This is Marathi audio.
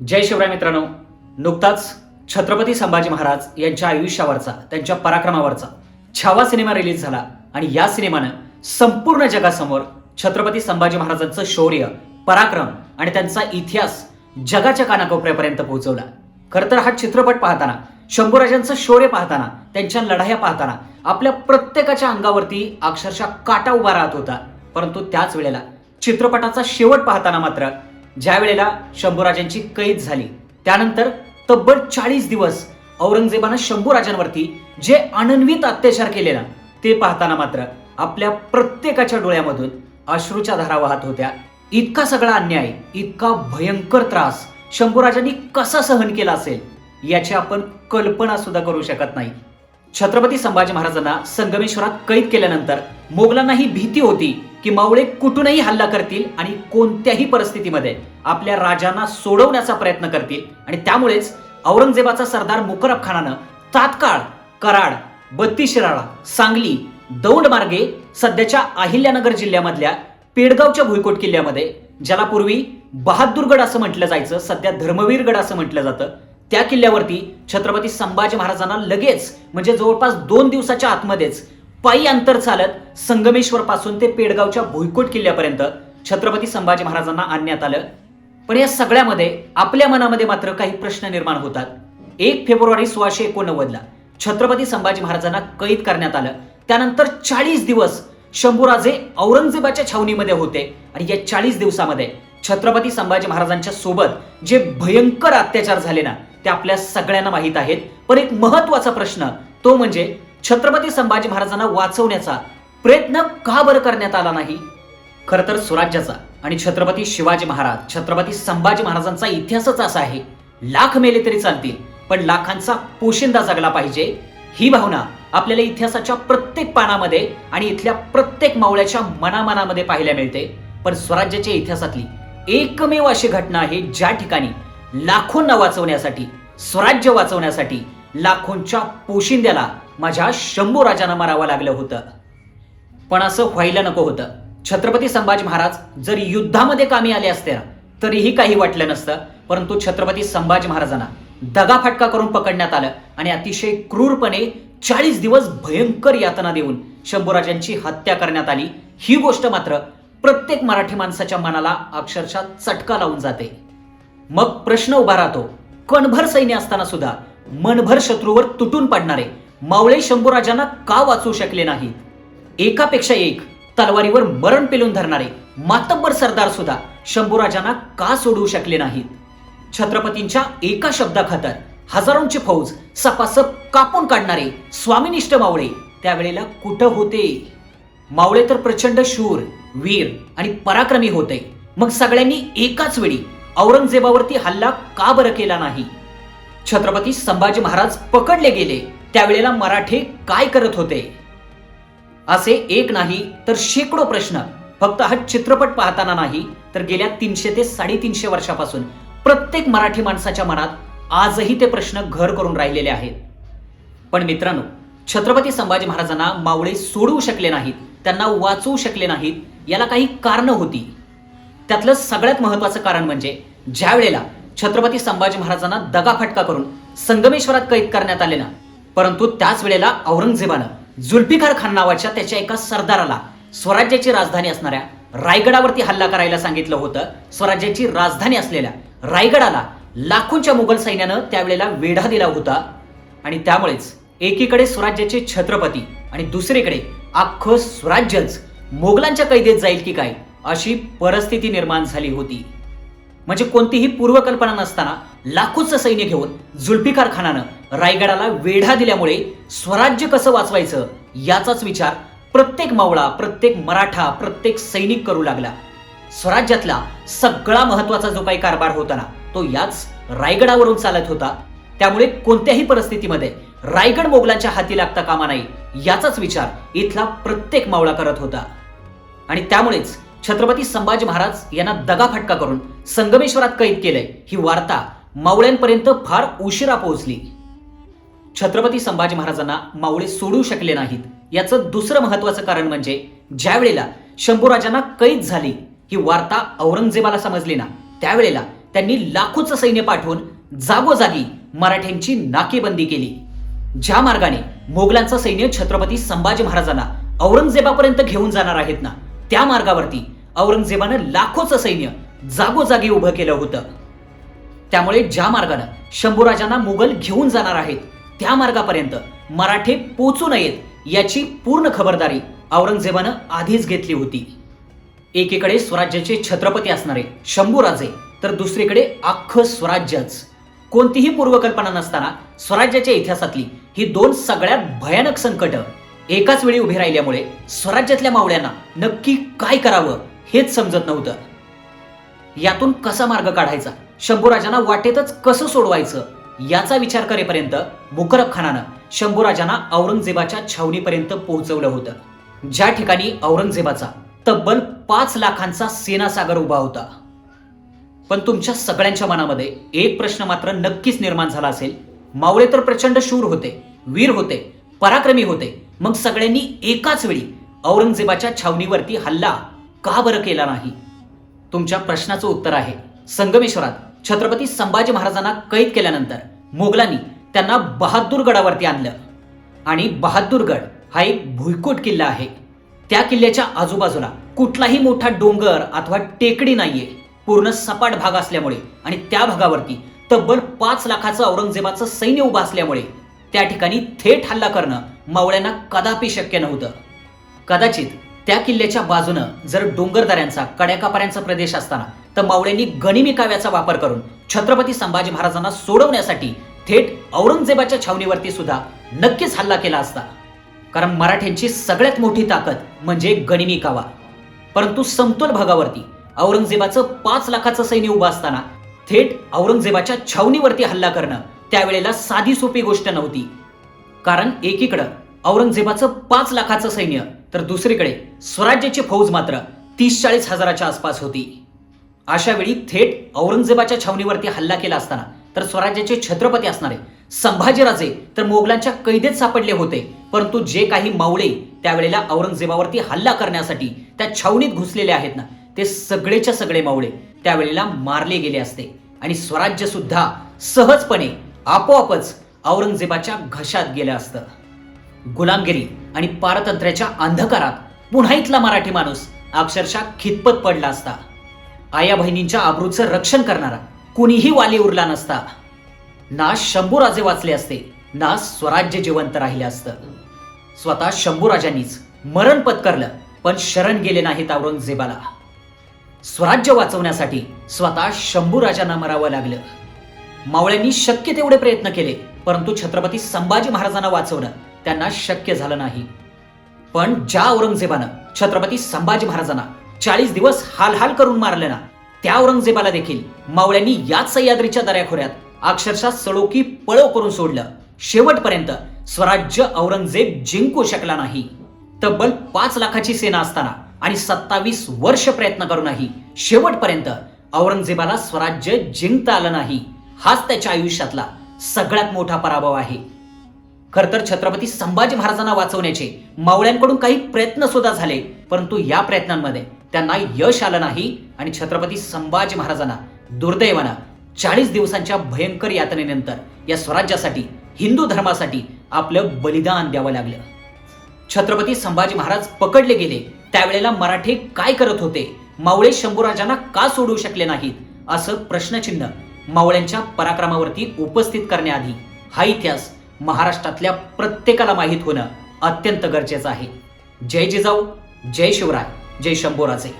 जय शिवराय मित्रांनो. नुकताच छत्रपती संभाजी महाराज यांच्या आयुष्यावरचा त्यांच्या पराक्रमावरचा छावा सिनेमा रिलीज झाला आणि या सिनेमानं संपूर्ण जगासमोर छत्रपती संभाजी महाराजांचं शौर्य पराक्रम आणि त्यांचा इतिहास जगाच्या कानाकोपऱ्यापर्यंत पोहोचवला. खरं तर हा चित्रपट पाहताना शंभूराजांचं शौर्य पाहताना त्यांच्या लढाया पाहताना आपल्या प्रत्येकाच्या अंगावरती अक्षरशः काटा उभा राहत होता. परंतु त्याच वेळेला चित्रपटाचा शेवट पाहताना मात्र ज्या वेळेला शंभूराजांची कैद झाली त्यानंतर तब्बल चाळीस दिवस औरंगजेबानं शंभूराजांवरती जे अनन्वित अत्याचार केले ना ते पाहताना मात्र आपल्या प्रत्येकाच्या डोळ्यामधून अश्रूच्या धारा वाहत होत्या. इतका सगळा अन्याय इतका भयंकर त्रास शंभूराजांनी कसा सहन केला असेल याची आपण कल्पना सुद्धा करू शकत नाही. छत्रपती संभाजी महाराजांना संगमेश्वरात कैद केल्यानंतर मोगलांना ही भीती होती की मावळे कुठूनही हल्ला करतील आणि कोणत्याही परिस्थितीमध्ये आपल्या राजांना सोडवण्याचा प्रयत्न करतील. आणि त्यामुळेच औरंगजेबाचा सरदार मुकरब खानानं तात्काळ कराड बत्तीशिराळा सांगली दौंड मार्गे सध्याच्या अहिल्यानगर जिल्ह्यामधल्या पेडगावच्या भुईकोट किल्ल्यामध्ये ज्याला पूर्वी बहादूरगड असं म्हटलं जायचं सध्या धर्मवीरगड असं म्हटलं जातं त्या किल्ल्यावरती छत्रपती संभाजी महाराजांना लगेच म्हणजे जवळपास दोन दिवसाच्या आतमध्येच पायी अंतर चालत संगमेश्वर पासून ते पेडगावच्या भुईकोट किल्ल्यापर्यंत छत्रपती संभाजी महाराजांना आणण्यात आलं. पण या सगळ्यामध्ये आपल्या मनामध्ये मात्र काही प्रश्न निर्माण होतात. एक फेब्रुवारी सोळाशे एकोणनव्वदला छत्रपती संभाजी महाराजांना कैद करण्यात आलं. त्यानंतर चाळीस दिवस शंभूराजे औरंगजेबाच्या छावणीमध्ये होते. आणि या चाळीस दिवसामध्ये छत्रपती संभाजी महाराजांच्या सोबत जे भयंकर अत्याचार झाले ना ते आपल्या सगळ्यांना माहीत आहेत. पण एक महत्त्वाचा प्रश्न तो म्हणजे छत्रपती संभाजी महाराजांना वाचवण्याचा प्रयत्न का बरं करण्यात आला नाही? खरं तर स्वराज्याचा आणि छत्रपती शिवाजी महाराज छत्रपती संभाजी महाराजांचा इतिहासच असा आहे. लाख मेले तरी चालतील पण लाखांचा पोशिंदा जगला पाहिजे. ही भावना आपल्याला इतिहासाच्या प्रत्येक पानामध्ये आणि इथल्या प्रत्येक मावळ्याच्या मनामनामध्ये पाहायला मिळते. पण स्वराज्याच्या इतिहासातली एकमेव अशी घटना आहे ज्या ठिकाणी लाखोंना वाचवण्यासाठी स्वराज्य वाचवण्यासाठी लाखोंच्या पोशिंद्याला माझ्या शंभू राजांना मारावं लागलं होतं. पण असं व्हायला नको होतं. छत्रपती संभाजी महाराज जर युद्धामध्ये कामी आले असते तरीही काही वाटलं नसतं. परंतु छत्रपती संभाजी महाराजांना दगाफटका करून पकडण्यात आलं आणि अतिशय क्रूरपणे चाळीस दिवस भयंकर यातना देऊन शंभूराजांची हत्या करण्यात आली. ही गोष्ट मात्र प्रत्येक मराठी माणसाच्या मनाला अक्षरशः चटका लावून जाते. मग प्रश्न उभा राहतो. कणभर सैन्य असताना सुद्धा मनभर शत्रूवर तुटून पडणारे मावळे शंभूराजांना का वाचू शकले नाहीत? एकापेक्षा एक तलवारीवर मरण पेलून धरणारे मातब्बर सरदार सुद्धा शंभूराजांना का सोडवू शकले नाहीत? छत्रपतींच्या एका शब्दाखातर हजारोंची फौज सपासप कापून काढणारे स्वामिनिष्ठ मावळे त्यावेळेला कुठं होते? मावळे तर प्रचंड शूर वीर आणि पराक्रमी होते. मग सगळ्यांनी एकाच वेळी औरंगजेबावरती हल्ला का बरं केला नाही? छत्रपती संभाजी महाराज पकडले गेले. त्यावेळेला मराठे काय करत होते? असे एक नाही तर शेकडो प्रश्न. फक्त हा चित्रपट पाहताना नाही तर गेल्या तीनशे ते साडेतीनशे वर्षापासून प्रत्येक मराठी माणसाच्या मनात आजही ते प्रश्न घर करून राहिलेले आहेत. पण मित्रांनो छत्रपती संभाजी महाराजांना मावळे सोडवू शकले नाहीत त्यांना वाचवू शकले नाहीत याला काही कारणं होती. त्यातलं सगळ्यात महत्वाचं कारण म्हणजे ज्या वेळेला छत्रपती संभाजी महाराजांना दगाफटका करून संगमेश्वरात कैद करण्यात आले ना परंतु त्याच वेळेला औरंगजेबानं जुल्फिकार खान नावाच्या त्याच्या एका सरदाराला स्वराज्याची राजधानी असणाऱ्या रायगडावरती हल्ला करायला सांगितलं होतं. स्वराज्याची राजधानी असलेल्या रायगडाला लाखोंच्या मुघल सैन्यानं त्यावेळेला वेढा दिला होता. आणि त्यामुळेच एकीकडे स्वराज्याचे छत्रपती आणि दुसरीकडे अख्खं स्वराज्यच मोगलांच्या कैदेत जाईल की काय? अशी परिस्थिती निर्माण झाली होती. म्हणजे कोणतीही पूर्वकल्पना नसताना लाखोचं सैन्य घेऊन जुल्फिकार खानानं रायगडाला वेढा दिल्यामुळे स्वराज्य कसं वाचवायचं याचाच विचार प्रत्येक मावळा प्रत्येक मराठा प्रत्येक सैनिक करू लागला. स्वराज्यातला सगळा महत्त्वाचा जो काही कारभार होता ना तो याच रायगडावरून चालत होता. त्यामुळे कोणत्याही परिस्थितीमध्ये रायगड मोगलांच्या हाती लागता कामा नाही याचाच विचार इथला प्रत्येक मावळा करत होता. आणि त्यामुळेच छत्रपती संभाजी महाराज यांना दगाफटका करून संगमेश्वरात कैद केलंय ही वार्ता मावळ्यांपर्यंत फार उशिरा पोहोचली. छत्रपती संभाजी महाराजांना मावळे सोडू शकले नाहीत. याचं दुसरं महत्वाचं कारण म्हणजे ज्या वेळेला शंभूराजांना कैद झाली ही वार्ता औरंगजेबाला समजली ना त्यावेळेला त्यांनी लाखोचं सैन्य पाठवून जागोजागी मराठ्यांची नाकेबंदी केली. ज्या मार्गाने मोगलांचं सैन्य छत्रपती संभाजी महाराजांना औरंगजेबापर्यंत घेऊन जाणार आहेत ना त्या मार्गावरती औरंगजेबानं लाखोचं सैन्य जागोजागी उभं केलं होतं. त्यामुळे ज्या मार्गानं शंभूराजांना मुघल घेऊन जाणार आहेत त्या मार्गापर्यंत मराठे पोचू नयेत याची पूर्ण खबरदारी औरंगजेबानं आधीच घेतली होती. एकीकडे स्वराज्याचे छत्रपती असणारे शंभूराजे तर दुसरीकडे अख्खं स्वराज्यच. कोणतीही पूर्वकल्पना नसताना स्वराज्याच्या इतिहासातली ही दोन सगळ्यात भयानक संकट एकाच वेळी उभे राहिल्यामुळे स्वराज्यातल्या मावळ्यांना नक्की काय करावं हेच समजत नव्हतं. यातून कसा मार्ग काढायचा शंभूराजांना वाटेतच कसं सोडवायचं याचा विचार करेपर्यंत मुकरब खानानं शंभूराजांना औरंगजेबाच्या छावणीपर्यंत पोहोचवलं होतं. ज्या ठिकाणी औरंगजेबाचा तब्बल पाच लाखांचा सेनासागर उभा होता. पण तुमच्या सगळ्यांच्या मनामध्ये एक प्रश्न मात्र नक्कीच निर्माण झाला असेल. मावळे तर प्रचंड शूर होते वीर होते पराक्रमी होते. मग सगळ्यांनी एकाच वेळी औरंगजेबाच्या छावणीवरती हल्ला का बरं केला नाही? तुमच्या प्रश्नाचं उत्तर आहे. संगमेश्वरात छत्रपती संभाजी महाराजांना कैद केल्यानंतर मोगलांनी त्यांना बहादूरगडावरती आणलं. आणि बहादूरगड हा एक भुईकोट किल्ला आहे. त्या किल्ल्याच्या आजूबाजूला कुठलाही मोठा डोंगर अथवा टेकडी नाहीये. पूर्ण सपाट भाग असल्यामुळे आणि त्या भागावरती तब्बल पाच लाखाचं औरंगजेबाचं सैन्य उभं असल्यामुळे त्या ठिकाणी थेट हल्ला करणं मावळ्यांना कदापि शक्य नव्हतं. कदाचित त्या किल्ल्याच्या बाजूनं जर डोंगरदऱ्यांचा कड्याकापाऱ्यांचा प्रदेश असताना तर मावळ्यांनी गनिमी काव्याचा वापर करून छत्रपती संभाजी महाराजांना सोडवण्यासाठी थेट औरंगजेबाच्या छावणीवरती सुद्धा नक्कीच हल्ला केला असता. कारण मराठ्यांची सगळ्यात मोठी ताकद म्हणजे गनिमी कावा. परंतु समतोल भागावरती औरंगजेबाचं पाच लाखाचं सैन्य उभं असताना थेट औरंगजेबाच्या छावणीवरती हल्ला करणं त्यावेळेला साधी सोपी गोष्ट नव्हती. कारण एकीकडं औरंगजेबाचं पाच लाखाचं सैन्य तर दुसरीकडे स्वराज्याची फौज मात्र तीस चाळीस हजाराच्या आसपास होती. अशा वेळी थेट औरंगजेबाच्या छावणीवरती हल्ला केला असताना तर स्वराज्याचे छत्रपती असणारे संभाजीराजे तर मोगलांच्या कैदेत सापडले होते. परंतु जे काही मावळे त्यावेळेला औरंगजेबावरती हल्ला करण्यासाठी त्या छावणीत घुसलेले आहेत ना ते सगळेच्या सगळे मावळे त्यावेळेला मारले गेले असते. आणि स्वराज्य सुद्धा सहजपणे आपोआपच औरंगजेबाच्या घशात गेलं असतं. गुलामगिरी आणि पारतंत्र्याच्या अंधकारात पुन्हा इथला मराठी माणूस अक्षरशः खितपत पडला असता. आया बहिणींच्या आबरूचं रक्षण करणारा कुणीही वाली उरला नसता. ना शंभूराजे वाचले असते ना स्वराज्य जिवंत राहिले असतं. स्वतः शंभूराजांनीच मरण पत्करलं पण शरण गेले नाहीत औरंगजेबाला. स्वराज्य वाचवण्यासाठी स्वतः शंभूराजांना मरावं लागलं. मावळ्यांनी शक्य तेवढे प्रयत्न केले परंतु छत्रपती संभाजी महाराजांना वाचवणं त्यांना शक्य झालं नाही. पण ज्या औरंगजेबानं छत्रपती संभाजी महाराजांना चाळीस दिवस हालहाल करून मारले ना त्या औरंगजेबाला देखील मावळ्यांनी याच सह्याद्रीच्या दऱ्याखोऱ्यात अक्षरशः सळोकी पळव करून सोडलं. शेवटपर्यंत स्वराज्य औरंगजेब जिंकू शकला नाही. तब्बल पाच लाखाची सेना असताना आणि सत्तावीस वर्ष प्रयत्न करूनही शेवटपर्यंत औरंगजेबाला स्वराज्य जिंकता आलं नाही. हाच त्याच्या आयुष्यातला सगळ्यात मोठा पराभव आहे. खर तर छत्रपती संभाजी महाराजांना वाचवण्याचे मावळ्यांकडून काही प्रयत्न सुद्धा झाले परंतु या प्रयत्नांमध्ये त्यांना यश आलं नाही आणि छत्रपती संभाजी महाराजांना दुर्दैवानं चाळीस दिवसांच्या भयंकर यातनेनंतर या स्वराज्यासाठी हिंदू धर्मासाठी आपलं बलिदान द्यावं लागलं. छत्रपती संभाजी महाराज पकडले गेले त्यावेळेला मराठे काय करत होते? मावळे शंभूराजांना का सोडू शकले नाहीत? असं प्रश्नचिन्ह मावळ्यांच्या पराक्रमावरती उपस्थित करण्याआधी हा इतिहास महाराष्ट्रातल्या प्रत्येकाला माहीत होणं अत्यंत गरजेचं आहे. जय जिजाऊ जय शिवराय जय शंभोराजे.